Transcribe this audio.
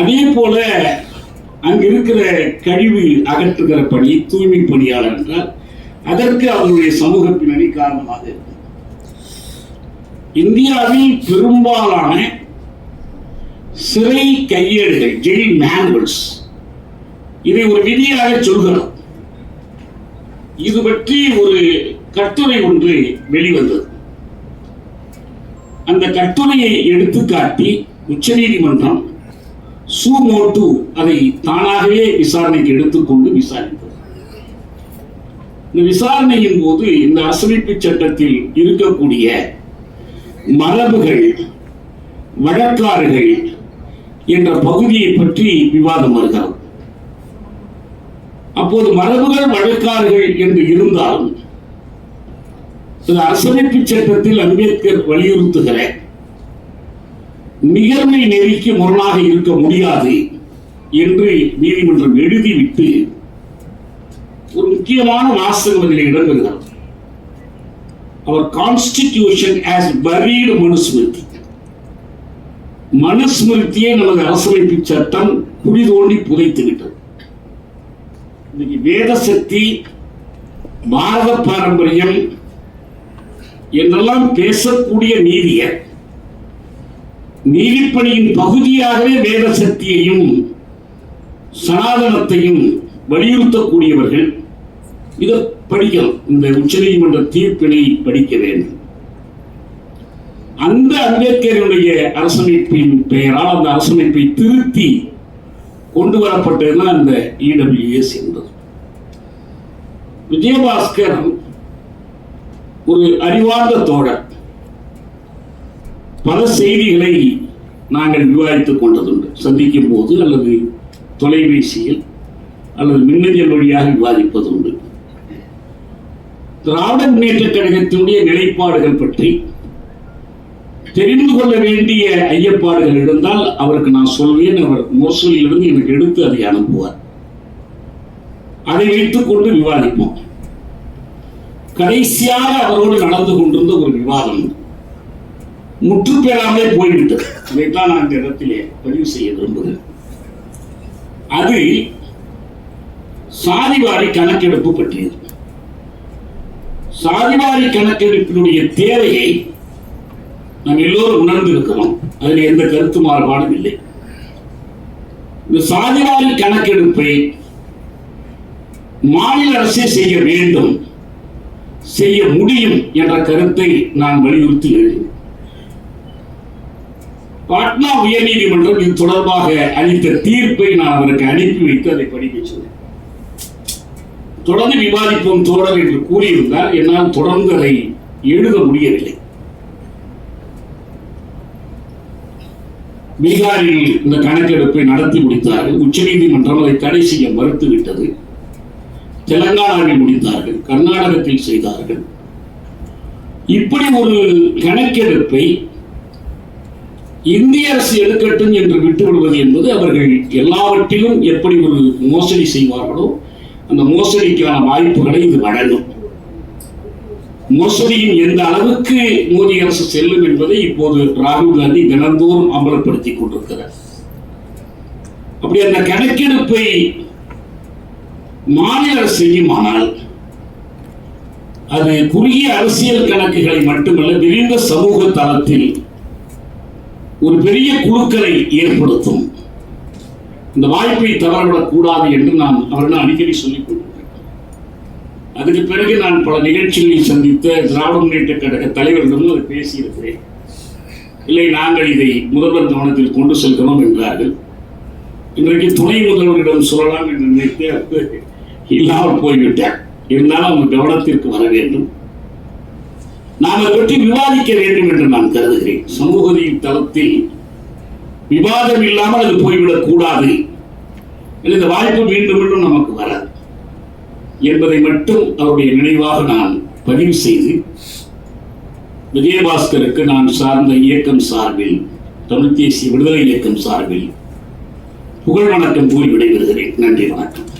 அதே போல அங்கு இருக்கிற கழிவு அகற்றுகிற பணி தூய்மை பணியாளர் என்றால் அதற்கு அவருடைய சமூக பின்னணி காரணமாக இருக்கும் இந்தியாவில் பெரும்பாலான சிறை கையேடுகள் ஜெயில் மேனுவல்ஸ் இதை ஒரு விதியாக சொல்கிறோம். இது பற்றி ஒரு கட்டுரை ஒன்று வெளிவந்தது. அந்த கட்டுரையை எடுத்துக்காட்டி உச்சநீதிமன்றம் சூமோட்டு அதை தானாகவே விசாரணைக்கு எடுத்துக்கொண்டு விசாரித்தது இந்த விசாரணையின் போது இந்த அரசமைப்பு சட்டத்தில் இருக்கக்கூடிய மரபுகள் வழக்காறுகள் என்ற பகுதியை பற்றி விவாதம் வருகிறது. அப்போது மரபுகள் வழக்காறுகள் என்று இருந்தாலும் அரசமைப்பு சட்டத்தில் அம்பேத்கர் வலியுறுத்துகிற நிகர்மை நெறிக்கு முரணாக இருக்க முடியாது என்று நீதிமன்றம் எழுதிவிட்டு ஒரு முக்கியமான வாசகம் அதில் இடம்பெறுகிறது. அவர் கான்ஸ்டிடியூஷன் ஆஸ் பரீடு மனுஸ்மிருதி மனுஸ்மிருதியை நமது அரசமைப்பு சட்டம் குடி தோண்டி புதைத்து விட்டது. இன்னைக்கு வேத சக்தி பாரத பாரம்பரியம் என்றெல்லாம் பேசக்கூடிய நீதியை நீதிப்பணியின் பகுதியாகவே வேத சக்தியையும் சனாதனத்தையும் வலியுறுத்தக்கூடியவர்கள். இதை படிக்கணும். இந்த உச்சநீதிமன்ற தீர்ப்பினை படிக்க வேண்டும். அந்த அம்பேத்கருடைய அரசமைப்பின் பெயரால் அந்த அரசமைப்பை திருத்தி கொண்டு வரப்பட்டதுதான் அந்த இடபிள்யூஎஸ் என்பது. விஜயபாஸ்கர் ஒரு அறிவார்ந்த தோழர். பல செய்திகளை நாங்கள் விவாதித்துக் கொண்டதுண்டு. சந்திக்கும் போது அல்லது தொலைபேசியில் அல்லது மின்னஞ்சல் வழியாக விவாதிப்பதுண்டு. திராவிட முன்னேற்ற கழகத்தினுடைய நிலைப்பாடுகள் பற்றி தெரிந்து கொள்ள வேண்டிய ஐயப்பாடுகள் இருந்தால் அவருக்கு நான் சொல்வேன். அவர் மோசடியிலிருந்து எனக்கு எடுத்து அதை அனுப்புவார். அதை வைத்துக் கொண்டு விவாதிப்போம். கடைசியாக அவரோடு நடந்து கொண்டிருந்த ஒரு விவாதம். முற்று பெறாமலே போய்விட்டது அதைத்தான் நான் இந்த இடத்திலே பதிவு செய்ய விரும்புகிறேன். அது சாதிவாரி கணக்கெடுப்பு பற்றியது. சாதிவாரி கணக்கெடுப்பினுடைய தேவையை நாம் எல்லோரும் உணர்ந்திருக்கிறோம். அதில் எந்த கருத்து மாறுபாடும் இல்லை. இந்த சாதிவாரி கணக்கெடுப்பை மாநில அரசே செய்ய வேண்டும் செய்ய முடியும் என்ற கருத்தை நான் வலியுறுத்தி எழுதினேன் பாட்னா உயர்நீதிமன்றம் இது தொடர்பாக அளித்த தீர்ப்பை நான் அவருக்கு அனுப்பி வைத்து அதை படிக்க சொன்னேன் தொடர்ந்து விவாதிப்போம் தோழர் என்று கூறியிருந்தால் என்னால் தொடர்ந்து அதை எழுத முடியவில்லை. பீகாரில் இந்த கணக்கெடுப்பை நடத்தி முடித்தார்கள். உச்சநீதிமன்றம் அதை தடை செய்ய மறுத்துவிட்டது. தெலங்கானாவில் முடித்தார்கள். கர்நாடகத்தில் செய்தார்கள். இப்படி ஒரு கணக்கெடுப்பை இந்திய அரசு எடுக்கட்டும் என்று விட்டுவிடுவது என்பது அவர்கள் எல்லாவற்றிலும் எப்படி ஒரு மோசடி செய்வார்களோ அந்த மோசடிக்கான வாய்ப்புகளை இது வழங்கும். மோசடியின் எந்த அளவுக்கு மோடி அரசு செல்லும் என்பதை இப்போது ராகுல் காந்தி தினந்தோறும் அமலப்படுத்திக் கொண்டிருக்கிறார். அப்படி அந்த கணக்கெடுப்பை மாநில அரசு செய்யுமானால் அது குறுகிய அரசியல் கணக்குகளை மட்டுமல்ல விரிந்த சமூக தளத்தில் ஒரு பெரிய குழுக்களை ஏற்படுத்தும். இந்த வாய்ப்பை தவறவிடக் கூடாது என்று நான் அவர்கள் அடிக்கடி சொல்லிக் கொண்டிருக்கிறேன் அதுக்கு பிறகு நான் பல நிகழ்ச்சிகளில் சந்தித்த திராவிட முன்னேற்ற கழக தலைவர்களிடமும் அதை பேசியிருக்கிறேன். இல்லை நாங்கள் இதை முதல்வர் கவனத்தில் கொண்டு செல்கிறோம் என்றார்கள். இன்றைக்கு துணை முதல்வரிடம் சொல்லலாம் என்று நினைத்து அப்போ இல்லாமல் போய்விட்டார் இருந்தாலும் அவங்க கவனத்திற்கு வர வேண்டும். நாம் அதை பற்றி விவாதிக்க வேண்டும் என்று நான் கருதுகிறேன். சமூக தளத்தில் விவாதம் இல்லாமல் அது போய்விடக் கூடாது. இந்த வாய்ப்பு மீண்டும் மீண்டும் நமக்கு வராது. என்பதை மட்டும் அவருடைய நினைவாக நான் பதிவு செய்து விஜயபாஸ்கருக்கு நான் சார்ந்த இயக்கம் சார்பில் தமிழ் தேசிய விடுதலை இயக்கம் சார்பில் புகழ் வணக்கம் கூறி விடைபெறுகிறேன். நன்றி வணக்கம்.